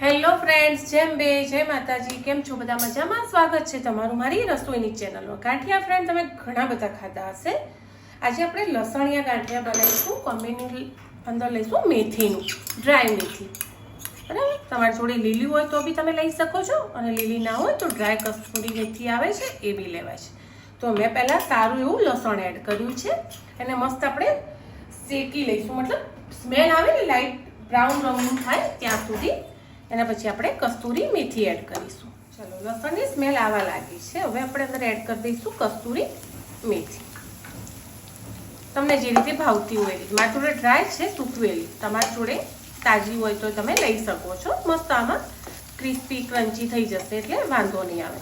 Hello friends, જેમ બે, જય માતાજી. કેમ છો બધા મજામાં? સ્વાગત છે તમારું મારી રસોઈની ચેનલમાં. ગાંઠિયા ફ્રેન્ડ, તમે ઘણા બધા ખાધા હશે. આજે આપણે લસણિયા ગાંઠિયા બનાવીશું. કોમ્બિની અંદર લઈશું મેથીનું, ડ્રાય મેથી. બરાબર? તમારી જોડે લીલી હોય તો બી તમે લઈ શકો છો અને લીલી ના હોય તો ડ્રાય કસ્તુરી મેથી આવે છે, એ બી લેવાય છે. તો મેં પહેલાં સારું એવું લસણ એડ કર્યું છે એને મસ્ત આપણે શેકી લઈશું. મતલબ સ્મેલ આવે ને, લાઈટ બ્રાઉન રંગનું થાય ત્યાં સુધી એના પછી આપણે કસ્તુરી મેથી એડ કરીશું. ચલો, લસણની સ્મેલ આવવા લાગી છે. હવે આપણે અંદર એડ કરી દઈશું કસ્તુરી મેથી. તમને જે રીતે ભાવતી હોય એ મારી જોડે ડ્રાય છે સૂકવેલી તમારી જોડે તાજી હોય તો તમે લઈ શકો છો. મસ્ત આમાં ક્રિસ્પી ક્રન્ચી થઈ જશે એટલે વાંધો નહીં આવે.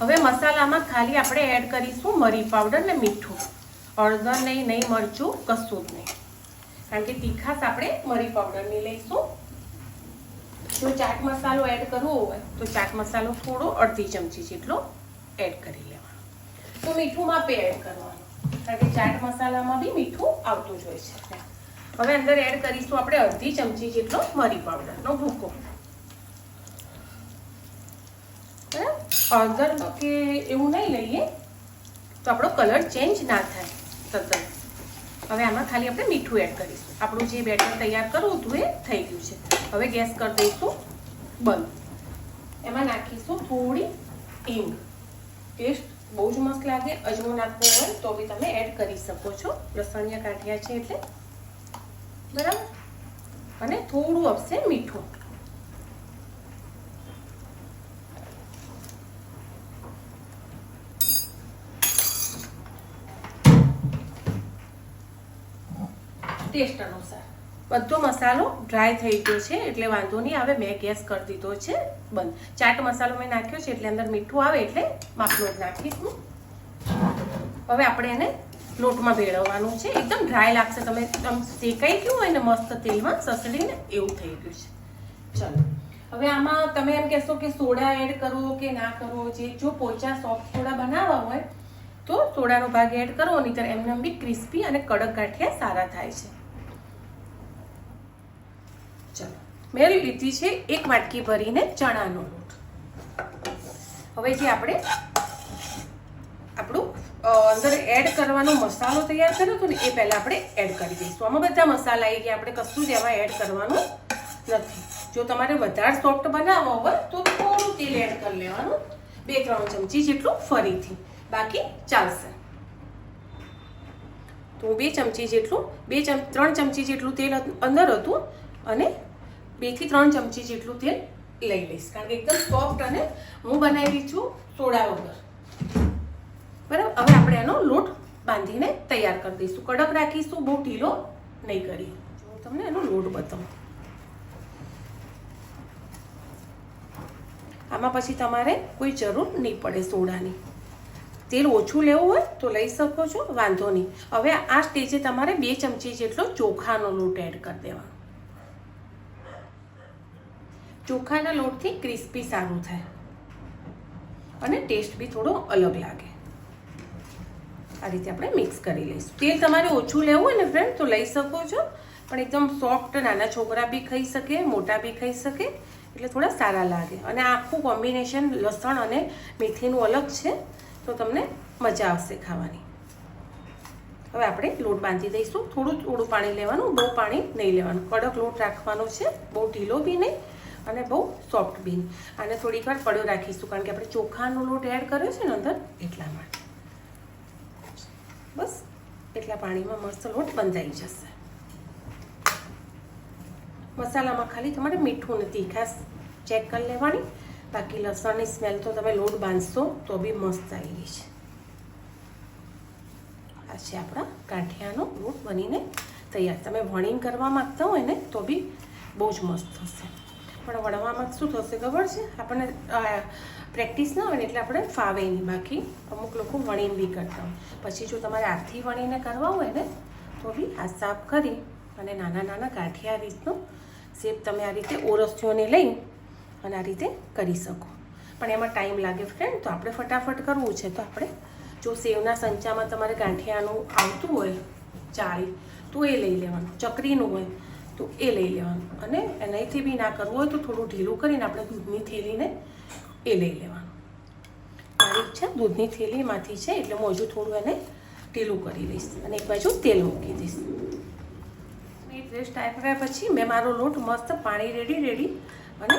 હવે મસાલામાં ખાલી આપણે એડ કરીશું મરી પાવડર ને મીઠું. હળદર નહીં નહીં, મરચું, કશું જ નહીં. કારણ કે તીખાસ આપણે મરી પાવડરની લઈશું. જો ચાટ મસાલો એડ કરવો હોય, તો ચાટ મસાલો થોડો અડધી ચમચી જેટલો એડ કરી લેવાનો. તો મીઠું માપે એડ કરવાનું, કારણ કે ચાટ મસાલામાં બી મીઠું આવતું જ હોય છે. હવે અંદર એડ કરીશું આપણે અડધી ચમચી જેટલો મરી પાવડરનો ભૂકો. હળદર કે એવું નહીં લઈએ, તો આપણો કલર ચેન્જ ના થાય, તદ્દન. હવે આમાં ખાલી આપણે મીઠું એડ કરીશું. આપણું જે બેટર તૈયાર કરવું હતું એ થઈ ગયું છે. હવે ગેસ કરી દઈશું, બંધ. એમાં નાખીશું થોડી હિંગ. ટેસ્ટ બહુ જ મસ્ત લાગે, અજમો નાખવો હોય તો બી તમે એડ કરી શકો છો. લસણિયા કાઢ્યા છે એટલે. બરાબર? અને થોડું આવશે મીઠું. ટેસ્ટ અનુસાર. બધો મસાલો ડ્રાય થઈ ગયો છે, એટલે વાંધો નહીં આવે મેં ગેસ કરી દીધો છે, બંધ. ચાટ મસાલો મેં નાખ્યો છે, એટલે અંદર મીઠું આવે, એટલે માપનો જ નાખીશું હવે આપણે એને લોટમાં ભેળવવાનું છે. એકદમ ડ્રાય લાગશે. તમે એકદમ શેકાઈ ગયું હોય ને મસ્ત તેલમાં સસડીને એવું થઈ ગયું છે. ચલો. હવે આમાં તમે એમ કહેશો કે સોડા એડ કરો કે ના કરો, જે, જો પોચા સોફ્ટ સોડા બનાવવા હોય, તો સોડાનો ભાગ એડ કરો નહીં તો એમને બી ક્રિસ્પી અને કડક ગાંઠિયા સારા થાય છે. ચલો. મેં લીધી છે એક વાટકી ભરીને ચણાનો લોટ. હવે જે આપણે આપણું અંદર એડ કરવાનો મસાલો તૈયાર કર્યો હતો ને, એ પહેલાં આપણે એડ કરી દઈશું. આમાં બધા મસાલા આવી ગયા. આપણે કશું જ એમાં એડ કરવાનું નથી. જો તમારે વધારે સોફ્ટ બનાવવો હોય, તો થોડું તેલ એડ કરી લેવાનું. બે, ત્રણ ચમચી જેટલું ફરીથી. બાકી ચાલશે. તો બે ચમચી જેટલું, બે ચમ, ત્રણ ચમચી જેટલું તેલ અંદર હતું. અને બેથી ત્રણ ચમચી જેટલું તેલ લઈ લઈશ. કારણ કે એકદમ સોફ્ટ અને હું બનાવી છું સોડા વગર. બરાબર? હવે આપણે એનો લોટ બાંધીને તૈયાર કરી દઈશું. કડક રાખીશું, બહુ ઢીલો નહીં કરીએ. હું તમને એનો લોટ બતાવું. આમાં પછી તમારે કોઈ જરૂર નહીં પડે સોડાની. તેલ ઓછું લેવું હોય તો લઈ શકો છો, વાંધો નહીં. હવે આ સ્ટેજે તમારે બે ચમચી જેટલો ચોખાનો લોટ એડ કરી દેવાનો. ચોખાના લોટથી ક્રિસ્પી સારું થાય. અને ટેસ્ટ બી થોડો અલગ લાગે. આ રીતે આપણે મિક્સ કરી લઈશું. તેલ તમારે ઓછું લેવું હોય ને ફ્રેન્ડ તો લઈ શકો છો. પણ એકદમ સોફ્ટ નાના છોકરા બી ખાઈ શકે, મોટા બી ખાઈ શકે, એટલે થોડા સારા લાગે. અને આખું કોમ્બિનેશન લસણ અને મેથીનું અલગ છે, તો તમને મજા આવશે ખાવાની. હવે આપણે લોટ બાંધી દઈશું. થોડું થોડું પાણી લેવાનું, બહુ પાણી નહીં લેવાનું. કડક લોટ રાખવાનો છે, બહુ ઢીલો બી નહીં. અને બહુ સોફ્ટ બીન આને થોડીક વાર પડ્યો રાખીશું, કારણ કે આપણે ચોખાનો લોટ એડ કર્યો છે ને અંદર, એટલા માટે. બસ, એટલા પાણીમાં મસ્ત લોટ બંધાઈ જશે. મસાલામાં ખાલી તમારે મીઠું નથી, ખાસ ચેક કરી લેવાની. બાકી લસણની સ્મેલ તો તમે લોટ બાંધશો, તો બી મસ્ત આવી ગઈ છે. આ છે આપણા ગાંઠિયાનો લોટ બનીને તૈયાર. તમે વણીને કરવા માંગતા હોય ને, તો બી બહુ જ મસ્ત થશે. પણ વણવામાં શું થશે ખબર છે? આપણને પ્રેક્ટિસ ના હોય ને એટલે આપણે ફાવે નહીં બાકી અમુક લોકો વણીને બી કરતા હોય. પછી જો તમારે હાથથી વણીને કરવા હોય ને, તો બી આ સાફ કરી અને નાના નાના ગાંઠિયા રીતનો શેપ તમે આ રીતે ઓરસ્યોને લઈ અને આ રીતે કરી શકો. પણ એમાં ટાઈમ લાગે ફ્રેન્ડ તો આપણે ફટાફટ કરવું છે. તો આપણે જો સેવના સંચામાં તમારે ગાંઠિયાનું આવતું હોય, ચાળી, તો એ લઈ લેવાનું. ચકરીનું હોય તો એ લઈ લેવાનું. અને એનાથી બી ના કરવું હોય તો થોડું ઢીલું કરીને આપણે દૂધની થેલીને એ લઈ લેવાનું. મારી છે, દૂધની થેલીમાંથી છે, એટલે હું હજુ થોડું એને ઢીલું કરી લઈશ અને એક બાજુ તેલ મૂકી દઈશ. રેસ્ટ આપ્યા પછી મેં મારો લોટ મસ્ત પાણી રેડી રેડી અને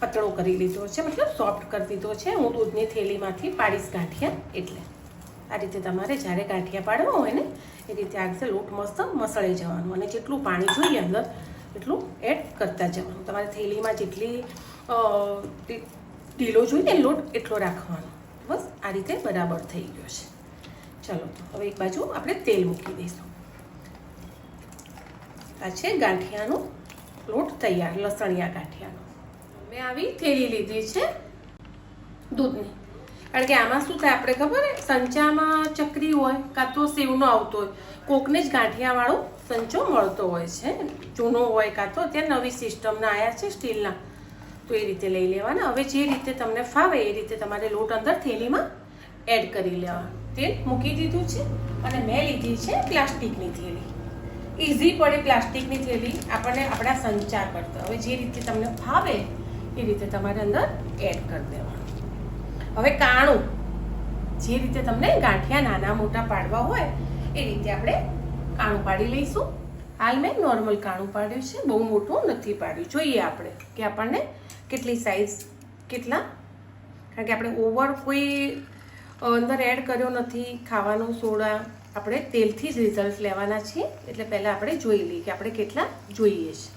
પતળો કરી લીધો છે. મતલબ સોફ્ટ કરી દીધો છે. હું દૂધની થેલીમાંથી પાડીશ ગાંઠિયા એટલે. આ રીતે તમારે જ્યારે ગાંઠિયા પાડવા હોય ને એ રીતે આ રીતે લોટ મસ્ત મસળી જવાનું અને જેટલું પાણી જોઈએ અંદર, એટલું એડ કરતા જવાનું. તમારે થેલીમાં જેટલી ઢીલો જોઈએ લોટ, એટલો રાખવાનો. બસ, આ રીતે બરાબર થઈ ગયો છે. ચલો, હવે એક બાજુ આપણે તેલ મૂકી દઈશું. આ છે ગાંઠિયાનો લોટ તૈયાર, લસણિયા ગાંઠિયાનો. મેં આવી થેલી લીધી છે દૂધની. કારણ કે આમાં શું થાય આપણે ખબર સંચામાં ચકરી હોય કાં તો સેવનો આવતો હોય. કોકને જ ગાંઠિયાવાળો સંચો મળતો હોય છે. જૂનો હોય કાં તો અત્યારે નવી સિસ્ટમના આવ્યા છે સ્ટીલના. તો એ રીતે લઈ લેવાના. હવે જે રીતે તમને ફાવે એ રીતે તમારે લોટ અંદર થેલીમાં એડ કરી લેવાનું. તેલ મૂકી દીધું છે અને મેં લીધી છે પ્લાસ્ટિકની થેલી. ઇઝી પડે પ્લાસ્ટિકની થેલી આપણને આપણા સંચાર કરતા. હવે જે રીતે તમને ફાવે એ રીતે તમારે અંદર એડ કરી દેવાનું. હવે કાણું. જે રીતે તમને ગાંઠિયા નાના મોટા પાડવા હોય, એ રીતે આપણે કાણું પાડી લઈશું. હાલ મેં નોર્મલ કાણું પાડ્યું છે, બહુ મોટું નથી પાડ્યું. જોઈએ આપણે કે આપણને કેટલી સાઈઝ કેટલા? કારણ કે આપણે ઓવર કોઈ અંદર એડ કર્યો નથી, ખાવાનું સોડા, આપણે તેલથી જ રિઝલ્ટ લેવાના છીએ. એટલે પહેલાં આપણે જોઈ લઈએ કે આપણે કેટલા જોઈએ છે.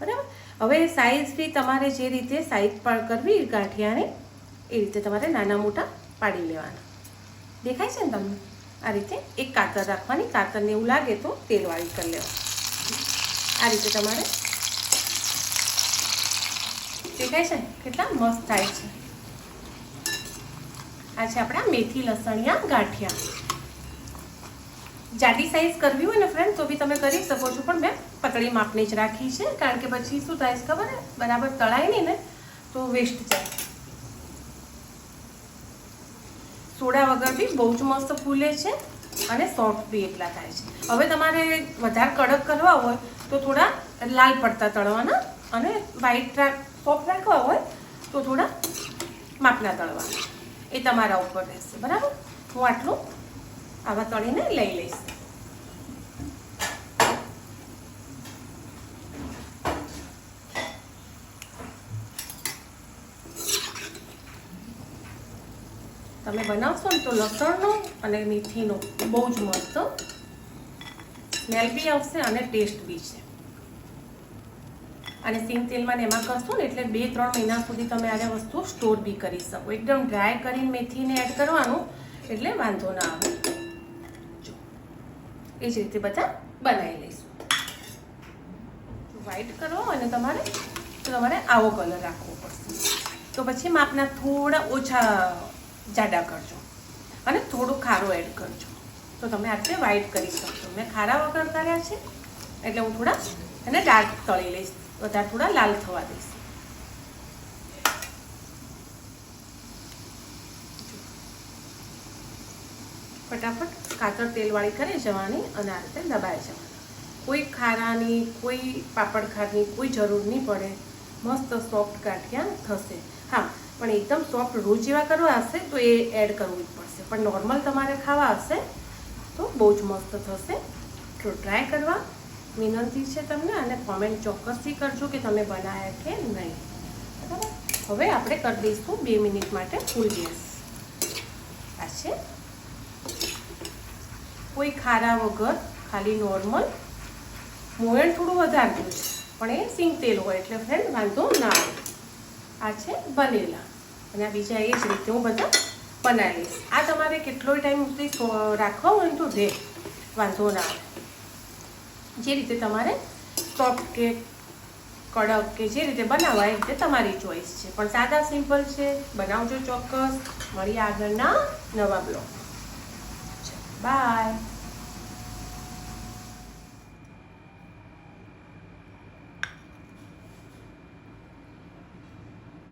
બરાબર? હવે સાઈઝથી તમારે જે રીતે સાઈઝ પણ કરવી ગાંઠિયાને એ રીતે તમારે નાના મોટા પાડી લેવાના. દેખાય છે ને તમને? આ રીતે એક કાતર રાખવાની, કાતરને એવું લાગે તો તેલવાળી કરી લેવા આ રીતે તમારે દેખાય છે કેટલા મસ્ત થાય છે. આ છે આપણા મેથી લસણિયા ગાંઠિયા. જાડી સાઈઝ કરવી હોય ને ફ્રેન્ડ તો બી તમે કરી શકો છો. પણ મેં પતળી માપની જ રાખી છે. કારણ કે પછી શું થાય ખબર બરાબર તળાય નહીં ને, તો વેસ્ટ જાય. સોડા વગર બી બહુ જ મસ્ત ફૂલે છે અને સોફ્ટ બી એટલા થાય છે. હવે તમારે વધારે કડક કરવા હોય તો થોડા લાલ પડતા તળવાના અને વ્હાઈટ સોફ્ટ રાખવા હોય તો થોડા માપના તળવાના. એ તમારા ઉપર રહેશે. બરાબર? હું આટલું આવા તળીને લઈ લઈશ. બનાવશો ને તો લસણનો અને મેથીનો બહુ જ મસ્ત સ્મેલ બી આવશે અને ટેસ્ટ બી છે. અને સિંગ તેલમાં ને એમાં કરશો ને એટલે બે, ત્રણ મહિના સુધી તમે આ વસ્તુ સ્ટોર બી કરી શકો. એકદમ ડ્રાય કરીને મેથીને એડ કરવાનું એટલે વાંધો ના આવે. એ જ રીતે બધા બનાવી લઈશું. વ્હાઈટ કરો અને તમારે તમારે આવો કલર રાખવો પડશે. તો પછી માપના થોડા ઓછા જાડા કરજો. અને થોડું ખારો એડ કરજો. તો તમે આટલે વ્હાઈટ કરી શકશો. મેં ખારા વગર કર્યા છે, એટલે હું થોડા એને ડાર્ક તળી લઈશ. વધારે થોડા લાલ થવા દઈશ. ફટાફટ કાતર તેલવાળી કરી જવાની અને આ રીતે દબાઈ જવાની. કોઈ ખારાની, કોઈ પાપડ ખારની કોઈ જરૂર નહીં પડે. મસ્ત સોફ્ટ ગાંઠિયા થશે. પણ એકદમ સોફ્ટ રોજ જેવા કરવા હશે તો એ એડ કરવું જ પડશે. પણ નોર્મલ તમારે ખાવા હશે તો બહુ જ મસ્ત થશે. તો ટ્રાય કરવા. વિનંતી છે તમને અને કોમેન્ટ ચોક્કસથી કરજો કે તમે બનાવ્યા કે નહીં. બરાબર? હવે આપણે કરી દઈશું બે મિનિટ માટે ફૂલ ગેસ. આ છે. કોઈ ખારા વગર ખાલી નોર્મલ મોયણ થોડું વધારે પણ એ સિંગ તેલ હોય એટલે ફ્રેન્ડ વાંધો ના આવે. આ છે બનેલા. અને આ બીજા એ જ રીતે હું બધા બનાવીશ. આ તમારે કેટલોય ટાઈમ સુધી રાખવા હોય તો દે. વાંધો ના આવે. જે રીતે તમારે સોફ્ટ કે કડક કે જે રીતે બનાવવા એ રીતે તમારી ચોઈસ છે. પણ સાદા સિમ્પલ છે. બનાવજો ચોક્કસ. મળીએ આગળના નવા બ્લોગ બાય